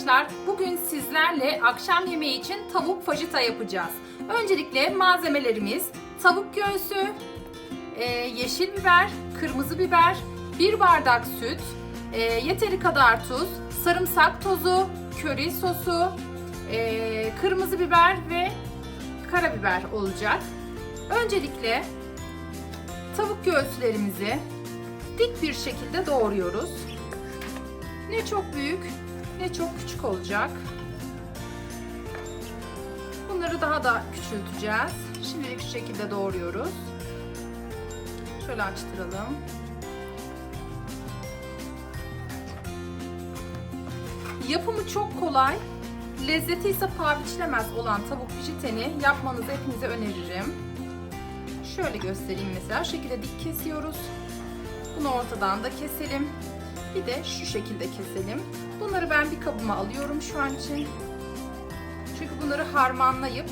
arkadaşlar. Bugün sizlerle akşam yemeği için tavuk fajita yapacağız. Öncelikle malzemelerimiz tavuk göğsü, e, yeşil biber, kırmızı biber, bir bardak süt, e, yeteri kadar tuz, sarımsak tozu, köri sosu, e, kırmızı biber ve karabiber olacak. Öncelikle tavuk göğüslerimizi dik bir şekilde doğruyoruz. Ne çok büyük ne çok küçük olacak. Bunları daha da küçülteceğiz. Şimdilik şu şekilde doğruyoruz. Şöyle açtıralım. Yapımı çok kolay. Lezzeti ise paha biçilemez olan tavuk fijiteni yapmanızı hepinize öneririm. Şöyle göstereyim mesela. Şu şekilde dik kesiyoruz. Bunu ortadan da keselim. Bir de şu şekilde keselim. Bunları ben bir kabıma alıyorum şu an için. Çünkü bunları harmanlayıp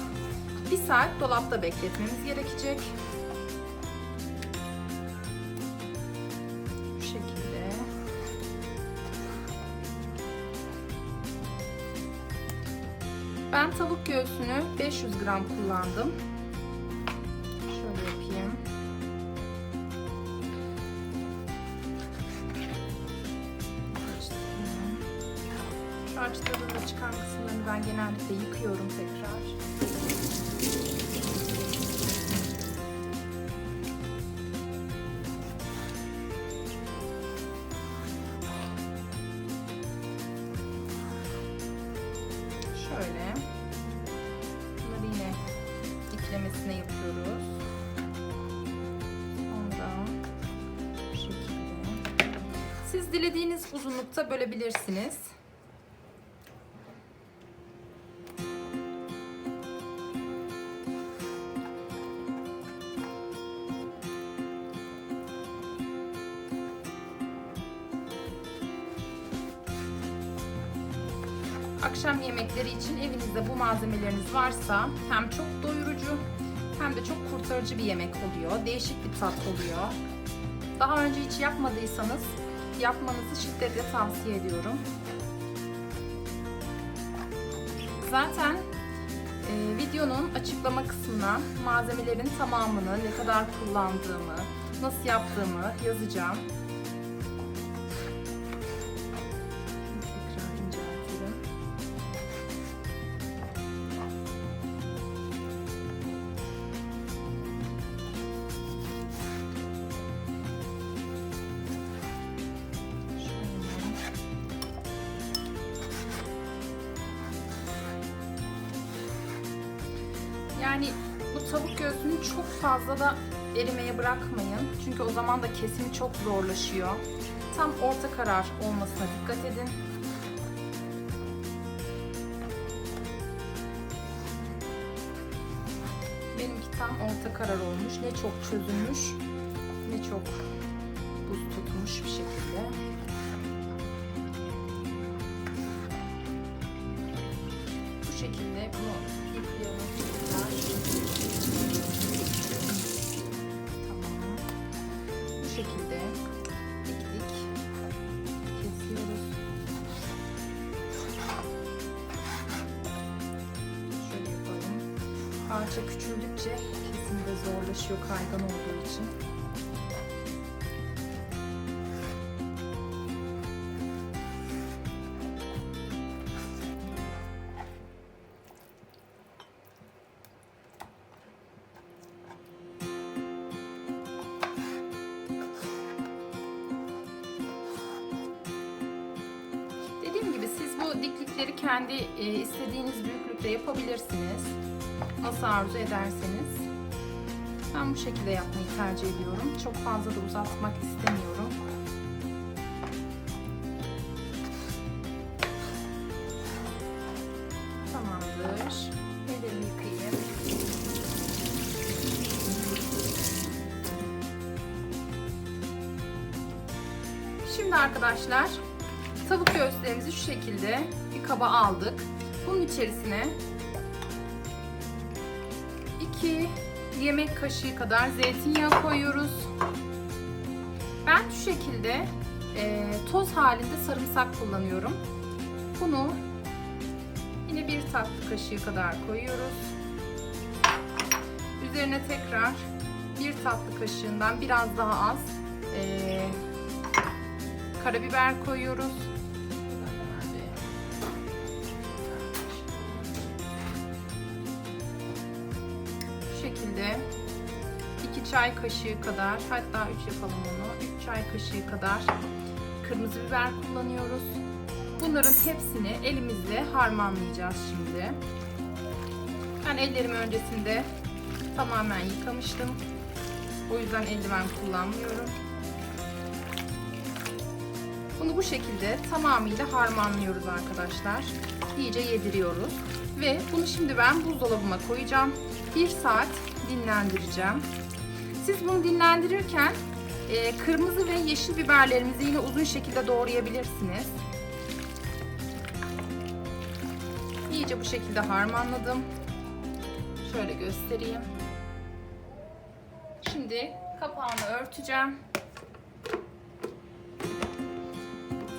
bir saat dolapta bekletmemiz gerekecek. Şu şekilde. Ben tavuk göğsünü 500 gram kullandım. Açtırdığımda çıkan kısımlarını ben genellikle yıkıyorum tekrar. Şöyle. Bunları yine diklemesine yapıyoruz. Sonra bu şekilde. Siz dilediğiniz uzunlukta bölebilirsiniz. Akşam yemekleri için evinizde bu malzemeleriniz varsa hem çok doyurucu hem de çok kurtarıcı bir yemek oluyor. Değişik bir tat oluyor. Daha önce hiç yapmadıysanız yapmanızı şiddetle tavsiye ediyorum. Zaten e, videonun açıklama kısmına malzemelerin tamamını, ne kadar kullandığımı, nasıl yaptığımı yazacağım. Yani bu tavuk göğsünü çok fazla da erimeye bırakmayın. Çünkü o zaman da kesimi çok zorlaşıyor. Tam orta karar olmasına dikkat edin. Benimki tam orta karar olmuş. Ne çok çözülmüş ne çok buz tutmuş bir şekilde. Bu şekilde bunu Parça küçüldükçe kesim de zorlaşıyor kaygan olduğu için. Dediğim gibi siz bu diklikleri kendi e, istediğiniz büyüklükte yapabilirsiniz. Nasıl arzu ederseniz. Ben bu şekilde yapmayı tercih ediyorum. Çok fazla da uzatmak istemiyorum. Tamamdır. Ellerimi yıkayayım. Şimdi arkadaşlar tavuk göğüslerimizi şu şekilde bir kaba aldık. Bunun içerisine 2 yemek kaşığı kadar zeytinyağı koyuyoruz. Ben şu şekilde e, toz halinde sarımsak kullanıyorum. Bunu Yine bir tatlı kaşığı kadar koyuyoruz. Üzerine tekrar bir tatlı kaşığından biraz daha az eee, karabiber koyuyoruz. Çay kaşığı kadar hatta 3 yapalım onu. 3 çay kaşığı kadar kırmızı biber kullanıyoruz. Bunların hepsini elimizle harmanlayacağız şimdi. Ben ellerimi öncesinde tamamen yıkamıştım. O yüzden eldiven kullanmıyorum. Bunu bu şekilde tamamıyla harmanlıyoruz arkadaşlar. İyice yediriyoruz. Ve bunu şimdi ben buzdolabıma koyacağım. Bir saat dinlendireceğim. Siz bunu dinlendirirken e, kırmızı ve yeşil biberlerimizi yine uzun şekilde doğrayabilirsiniz. İyice bu şekilde harmanladım. Şöyle göstereyim. Şimdi kapağını örteceğim.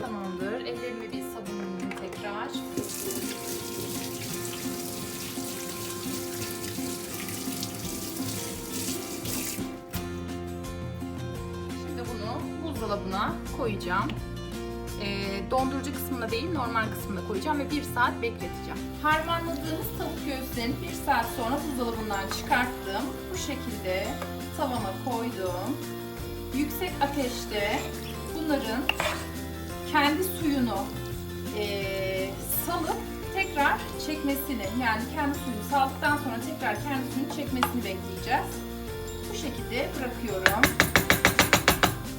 Tamamdır. Ellerimi bir sabunlayayım tekrar. Buzdolabına koyacağım. Ee, dondurucu kısmına değil normal kısmına koyacağım ve bir saat bekleteceğim. Harmanladığımız tavuk göğüslerini bir saat sonra buzdolabından çıkarttım. Bu şekilde tavama koydum. Yüksek ateşte bunların kendi suyunu eee, salıp tekrar çekmesini yani kendi suyunu saldıktan sonra tekrar kendi suyunu çekmesini bekleyeceğiz. Bu şekilde bırakıyorum.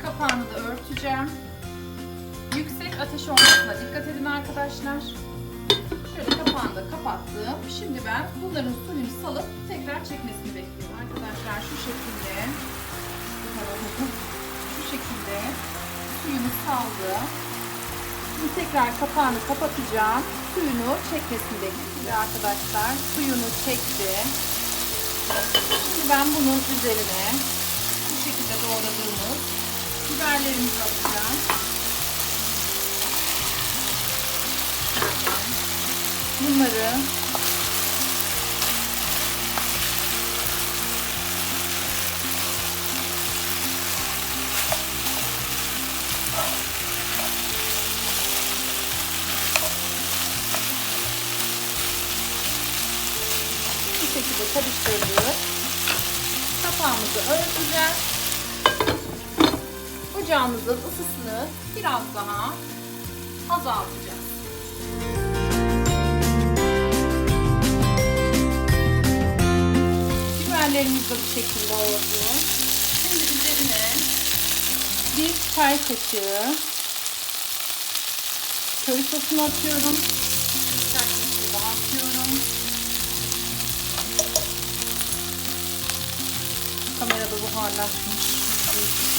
Kapağını da örteceğim. Yüksek ateş olmasına dikkat edin arkadaşlar. Şöyle kapağını da kapattım. Şimdi ben bunların suyunu salıp tekrar çekmesini bekliyorum. Arkadaşlar şu şekilde şu şekilde suyunu saldı. Şimdi tekrar kapağını kapatacağım. Suyunu çekmesini bekliyorum arkadaşlar. Suyunu çekti. Şimdi ben bunun üzerine bu şekilde doğradığımız biberlerimizi atacağım. Bunları bu şekilde karıştırdık. Kapağımızı örteceğiz. Ocağımızın ısısını biraz daha azaltacağız. Biberlerimiz de bu şekilde oldu. Şimdi üzerine bir çay kaşığı köri sosunu atıyorum. Bir çay kaşığı daha atıyorum. Kamerada buharlaşmış.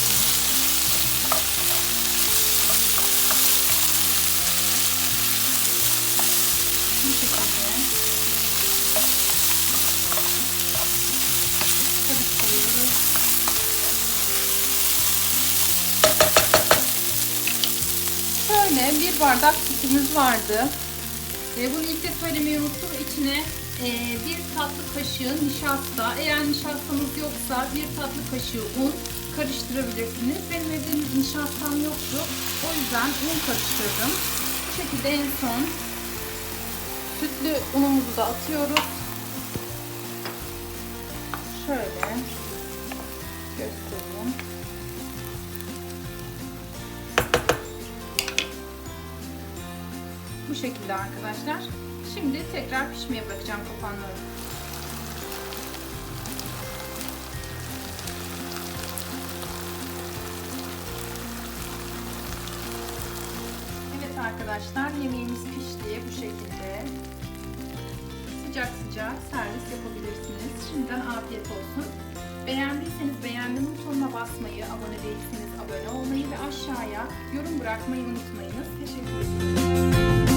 1 bardak sütümüz vardı. E, bunu ilk de söylemeyi unuttum. İçine e, bir tatlı kaşığı nişasta, eğer nişastanız yoksa bir tatlı kaşığı un karıştırabilirsiniz. Benim evde nişastam yoktu. O yüzden un karıştırdım. Bu şekilde en son sütlü unumuzu da atıyoruz. Şöyle göstereyim. Bu şekilde arkadaşlar. Şimdi tekrar pişmeye bırakacağım kapağını. Evet arkadaşlar yemeğimiz pişti bu şekilde. Sıcak sıcak servis yapabilirsiniz. Şimdiden afiyet olsun. Beğendiyseniz beğendim butonuna basmayı, abone değilseniz abone olmayı ve aşağıya yorum bırakmayı unutmayınız. Teşekkür ederim.